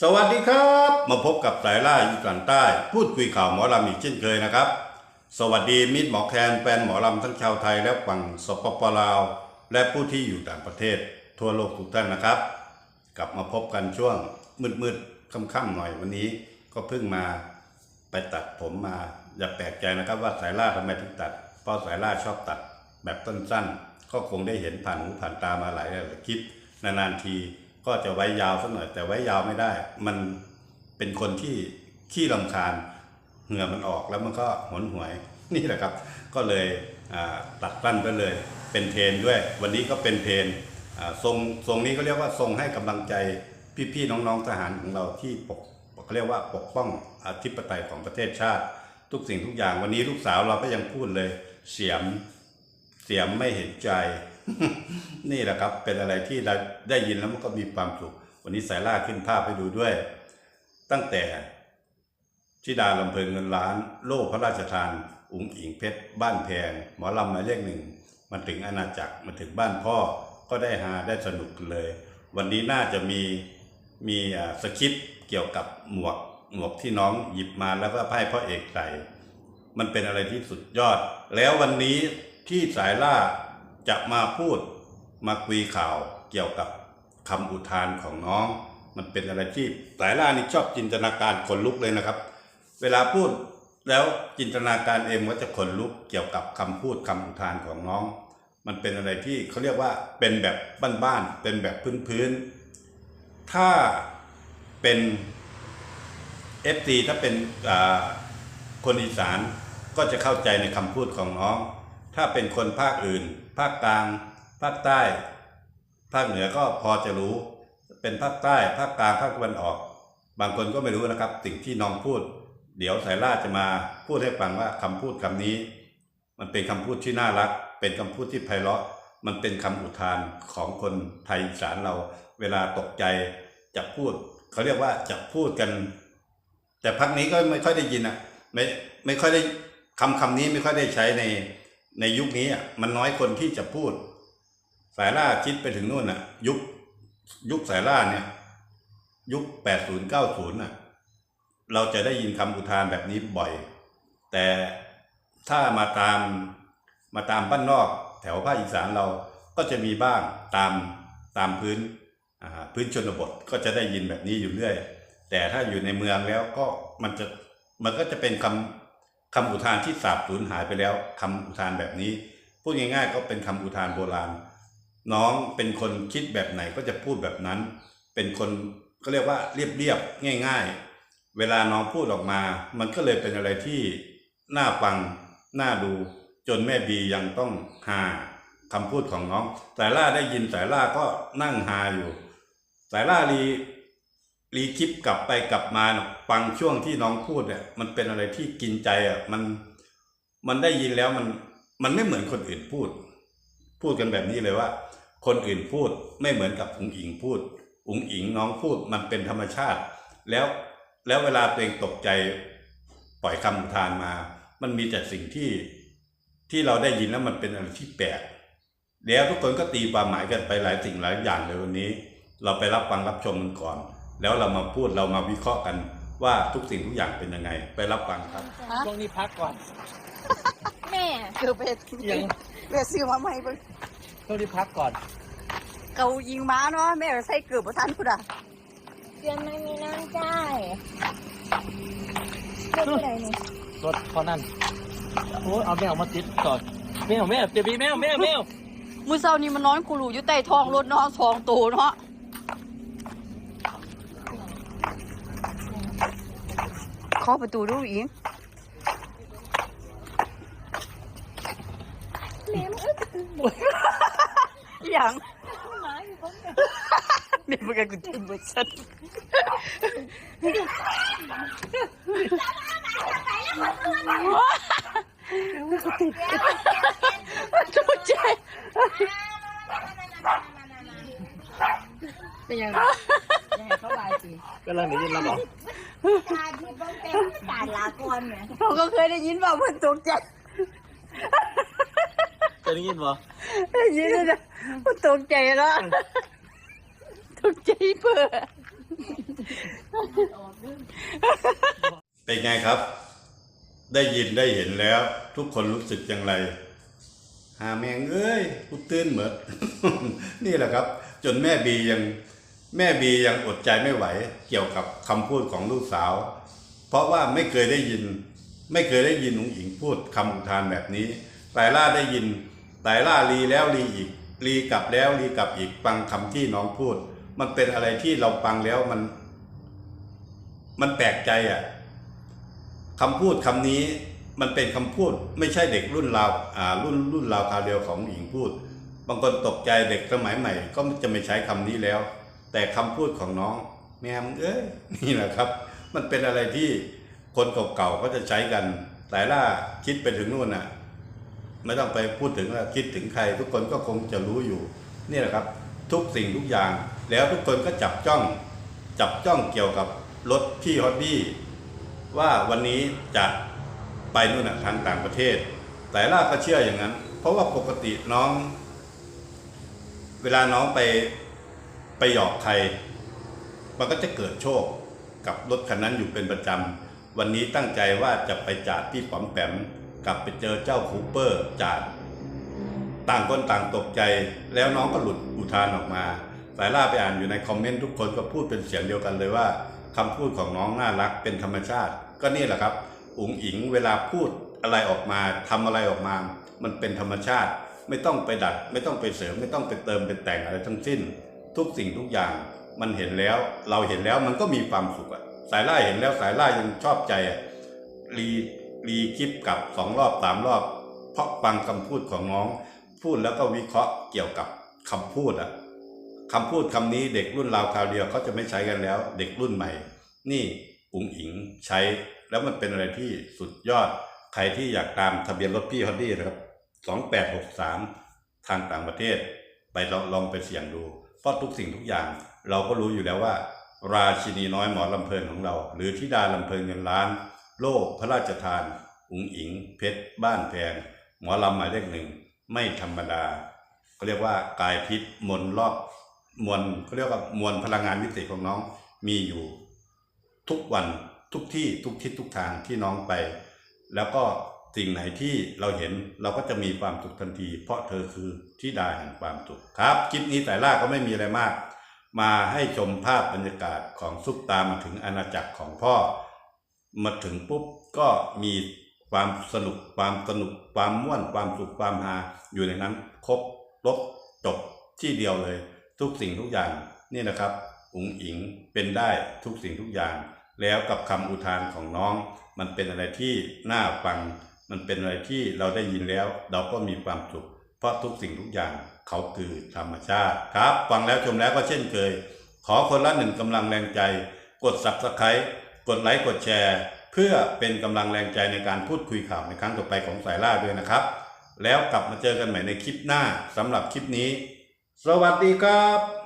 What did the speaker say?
สวัสดีครับ มาพบกับสายล่าอีสานใต้ พูดคุยข่าวหมอลำอีกเช่นเคยนะครับ สวัสดีมิตรหมอแคนแฟนหมอลำทั้งชาวไทยและฝั่งสปปลาว และผู้ที่อยู่ต่างประเทศ ทั่วโลกทุกท่านนะครับ กลับมาพบกันช่วงมืดๆค่ำๆหน่อยวันนี้ ก็เพิ่งมาไปตัดผมมาอย่าแปลกใจนะครับว่าสายล่าทำไมถึงตัด เพราะสายล่าชอบตัดแบบสั้นๆก็คงได้เห็นผ่านหูผ่านตามาหลายหลายคลิปนานๆที ก็จะไว้ยาวสักหน่อย แต่ไว้ยาวไม่ได้ มันเป็นคนที่ขี้ลำคาญเหงื่อมันออกแล้วมันก็หนหวยนี่แหละครับ ก็เลยตัดสั้นไปเลย เป็นเทรนด้วย วันนี้ก็เป็นเทรนทรงทรงนี้ก็เรียกว่าทรงให้กำลังใจพี่ๆน้องๆทหารของเราที่ปกเขาเรียกว่าปกป้องอธิปไตยของประเทศชาติ ทุกสิ่งทุกอย่างวันนี้ลูกสาวเราก็ยังพูดเลย เสียมเสียมไม่เห็นใจ นี่แหละครับ เป็นอะไรที่เราได้ยินแล้วมันก็มีความสุข วันนี้สายล่าขึ้นภาพให้ดูด้วย ตั้งแต่ชิดาลำเพลินเงินล้าน โล่พระราชทาน อุ๋งอิงเพชร บ้านแพง หมอลำหมายเลขหนึ่งมันถึงอาณาจักรมาถึงบ้านพ่อก็ได้ฮาได้สนุกเลย วันนี้น่าจะมีมีอ่าสคริปต์เกี่ยวกับหมวกหมวกที่น้องหยิบมาแล้วก็ให้พ่อเอกใส่มันเป็นอะไรที่สุดยอด แล้ววันนี้ที่สายล่า จะมาพูดมาคุยข่าวเกี่ยวกับคำอุทานของน้อง มันเป็นอะไรที่สายล่านี่ชอบจินตนาการขนลุกเลยนะครับ เวลาพูดแล้วจินตนาการเองก็จะขนลุกเกี่ยวกับคำพูดคำอุทานของน้อง มันเป็นอะไรที่เขาเรียกว่าเป็นแบบบ้านๆเป็นแบบพื้นๆถ้าเป็น FT ถ้าเป็นคนอีสานก็จะเข้าใจในคำพูดของน้อง ถ้าเป็นคนภาคอื่น ภาคกลาง ภาคใต้ ภาคเหนือก็พอจะรู้ เป็นภาคใต้ ภาคกลาง ภาคตะวันออก บางคนก็ไม่รู้นะครับ สิ่งที่น้องพูด เดี๋ยวสายล่าจะมาพูดให้ฟังว่าคำพูดคำนี้ มันเป็นคำพูดที่น่ารัก เป็นคำพูดที่ไพเราะ มันเป็นคำอุทานของคนไทยอีสานเรา เวลาตกใจจะพูด เขาเรียกว่าจะพูดกัน แต่พักนี้ก็ไม่ค่อยได้ยินอะ ไม่ไม่ค่อยได้คำคำนี้ไม่ค่อยได้ใช้ใน ในยุคนี้อะมันน้อยคนที่จะพูด สายล่าคิดไปถึงนู่นอะ ยุคยุคสายล่าเนี่ย ยุคแปดศูนย์เก้าศูนย์อะ เราจะได้ยินคำอุทานแบบนี้บ่อย แต่ถ้ามาตามมาตามบ้านนอก แถวภาคอีสานเราก็จะมีบ้างตามตามพื้นพื้นชนบทก็จะได้ยินแบบนี้อยู่เรื่อย แต่ถ้าอยู่ในเมืองแล้วก็มันจะมันก็จะเป็นคำ คำอุทานที่สาบสูญหายไปแล้วคำอุทานแบบนี้ พูดง่ายๆ ก็เป็นคำอุทานโบราณ น้องเป็นคนคิดแบบไหนก็จะพูดแบบนั้น เป็นคนก็เรียกว่าเรียบๆง่าย ๆ เวลาน้องพูดออกมา มันก็เลยเป็นอะไรที่น่าฟังน่าดูจนแม่บียังต้องหาคำพูดของน้องสายล่าได้ยินสายล่าก็นั่งหาอยู่สายล่ารี รีคลิปกลับไปกลับมาน่ะฟังช่วงที่น้องพูดเนี่ยมันเป็นอะไรที่กินใจอะมันมันได้ยินแล้วมันมันไม่เหมือนคนอื่นพูด พูดกันแบบนี้เลยว่า คนอื่นพูดไม่เหมือนกับอุ๋งอิงพูดอุ๋งอิงน้องพูดมันเป็นธรรมชาติ แล้วแล้วเวลาตัวเองตกใจปล่อยคำอุทานมา มันมีแต่สิ่งที่ที่เราได้ยินแล้วมันเป็นอะไรที่แปลกแล้วทุกคนก็ตีความหมายกันไปหลายสิ่งหลายอย่างเลยวันนี้ เราไปรับฟังรับชมกันก่อน แล้วเรามาพูดเรามาวิเคราะห์กันว่าทุกสิ่งทุกอย่างเป็นยังไง ไปรับฟังครับช่วงนี้พักก่อนแม่เกือบเป็ดยังเบ็ดซื้อมาใหม่เบิ่งช่วงนี้พักก่อนเกายิงม้าเนาะแม่ใส่เกือบบ่ทันพุ่นอะเดือนไม่มีน้ำใจายเลือกอะไรนี่รถเพราะนั่นโอ้ยเอาแมวมาติดก่อนแมวแมวเดี๋ยวมีแมวแมวแมวมื้อเช้านี้มันนอนกูรูอยู่ใต้ท้องรถเนาะสองตัวเนาะ เคาะประตูดูอีกแม่มันเอ้ยอหย่างหมาอยู่คนเดียวนี่มันก็กูติดบ่ซันตกใจเป็นยังไงยังไงเขาลายสิกำลังได้ยินแล้วบอก ตาที่บ้องเป็นตาลาก่อนเนี่ยเราก็เคยได้ยินว่าเพิ่นตกใจเคยได้ยินบ่ได้ยินแล้วนะมันตกใจแล้วตกใจเพื่อเป็นไงครับ ได้ยินได้เห็นแล้ว ทุกคนรู้สึกอย่างไรหาแมงเอ้ยกูตื่นเหมือนนี่แหละครับ จนแม่บียัง แม่บียังอดใจไม่ไหวเกี่ยวกับคำพูดของลูกสาว เพราะว่าไม่เคยได้ยิน ไม่เคยได้ยินหนุ่งหญิงพูดคำอุทานแบบนี้ไตล่าได้ยินไตล่ารีแล้วรีอีกรีกลับแล้วรีกลับอีกฟังคำที่น้องพูด มันเป็นอะไรที่เราฟังแล้วมัน มันแปลกใจอะคำพูดคำนี้มันเป็นคำพูดไม่ใช่เด็กรุ่นราวอ่ารุ่นรุ่นราวคราวเดียวของหญิงพูด บางคนตกใจเด็กสมัยใหม่ ก็จะไม่ใช้คำนี้แล้ว แต่คำพูดของน้องแม่มงเอ้ยนี่แหละครับ มันเป็นอะไรที่คนเก่าๆก็จะใช้กันแต่ล่าคิดไปถึงนู่นน่ะ ไม่ต้องไปพูดถึงว่าคิดถึงใคร ทุกคนก็คงจะรู้อยู่ นี่แหละครับ ทุกสิ่งทุกอย่าง แล้วทุกคนก็จับจ้อง จับจ้องเกี่ยวกับรถพี่ฮอดดี้ว่าวันนี้จะไปนู่นน่ะทางต่างประเทศ แต่ล่าก็เชื่ออย่างนั้น เพราะว่าปกติน้อง เวลาน้องไป ไปหยอกใคร มันก็จะเกิดโชคกับรถคันนั้นอยู่เป็นประจำ วันนี้ตั้งใจว่าจะไปจาดที่ป๋อมแปมกลับไปเจอเจ้าคูเปอร์จาดต่างคนต่างตกใจ แล้วน้องก็หลุดอุทานออกมา สายล่าไปอ่านอยู่ในคอมเมนต์ทุกคนก็พูดเป็นเสียงเดียวกันเลยว่าคำพูดของน้องน่ารักเป็นธรรมชาติ ก็นี่แหละครับอุ๋งอิงเวลาพูดอะไรออกมาทำอะไรออกมา มันเป็นธรรมชาติ ไม่ต้องไปดัด ไม่ต้องไปเสริม ไม่ต้องไปเติมไปแต่งอะไรทั้งสิ้น ทุกสิ่งทุกอย่างมันเห็นแล้ว เราเห็นแล้วมันก็มีความสุขอะสายล่าเห็นแล้วสายล่ายังชอบใจอะรีรีคลิปกับสองรอบสามรอบ เพราะฟังคำพูดของน้อง พูดแล้วก็วิเคราะห์เกี่ยวกับคำพูดอะคำพูดคำนี้เด็กรุ่นราวคราวเดียวเขาจะไม่ใช้กันแล้ว เด็กรุ่นใหม่ นี่อุ๋งอิงใช้แล้วมันเป็นอะไรที่สุดยอด ใครที่อยากตามทะเบียนรถพี่ฮอดดี้นะครับสองแปดหกสามทางต่างประเทศ ไปลองลองไปเสี่ยงดู เพราะทุกสิ่งทุกอย่าง เราก็รู้อยู่แล้วว่า ราชินีน้อยหมอลำเพลินของเรา หรือธิดาลำเพลินเงินล้าน โล่พระราชทาน อุ๋งอิง เพชร บ้านแพงหมอลำหมายเลขหนึ่ง ไม่ธรรมดาเขาเรียกว่ากายพิษมวลรอบมวลเขาเรียกว่ามวลพลังงานวิเศษของน้องมีอยู่ทุกวันทุกที่ทุกทิศทุกทางที่น้องไป แล้วก็ สิ่งไหนที่เราเห็นเราก็จะมีความสุขทันที เพราะเธอคือที่ดาแห่งความสุขครับคลิปนี้แต่ล่าก็ไม่มีอะไรมาก มาให้ชมภาพบรรยากาศของซุปตามาถึงอาณาจักรของพ่อ มาถึงปุ๊บก็มีความสนุกความสนุกความม่วนความสุขความฮาอยู่ในนั้นครบรบจบที่เดียวเลย ทุกสิ่งทุกอย่างนี่นะครับอุ๋งอิงเป็นได้ทุกสิ่งทุกอย่าง แล้วกับคำอุทานของน้อง มันเป็นอะไรที่น่าฟัง มันเป็นอะไรที่เราได้ยินแล้วเราก็มีความสุข เพราะทุกสิ่งทุกอย่างเขาคือธรรมชาติครับฟังแล้วชมแล้วก็เช่นเคย ขอคนละหนึ่งกำลังแรงใจ กด subscribe กดไลค์กดแชร์ เพื่อเป็นกำลังแรงใจในการพูดคุยข่าวในครั้งต่อไปของสายล่าด้วยนะครับ แล้วกลับมาเจอกันใหม่ในคลิปหน้าสำหรับคลิปนี้ สวัสดีครับ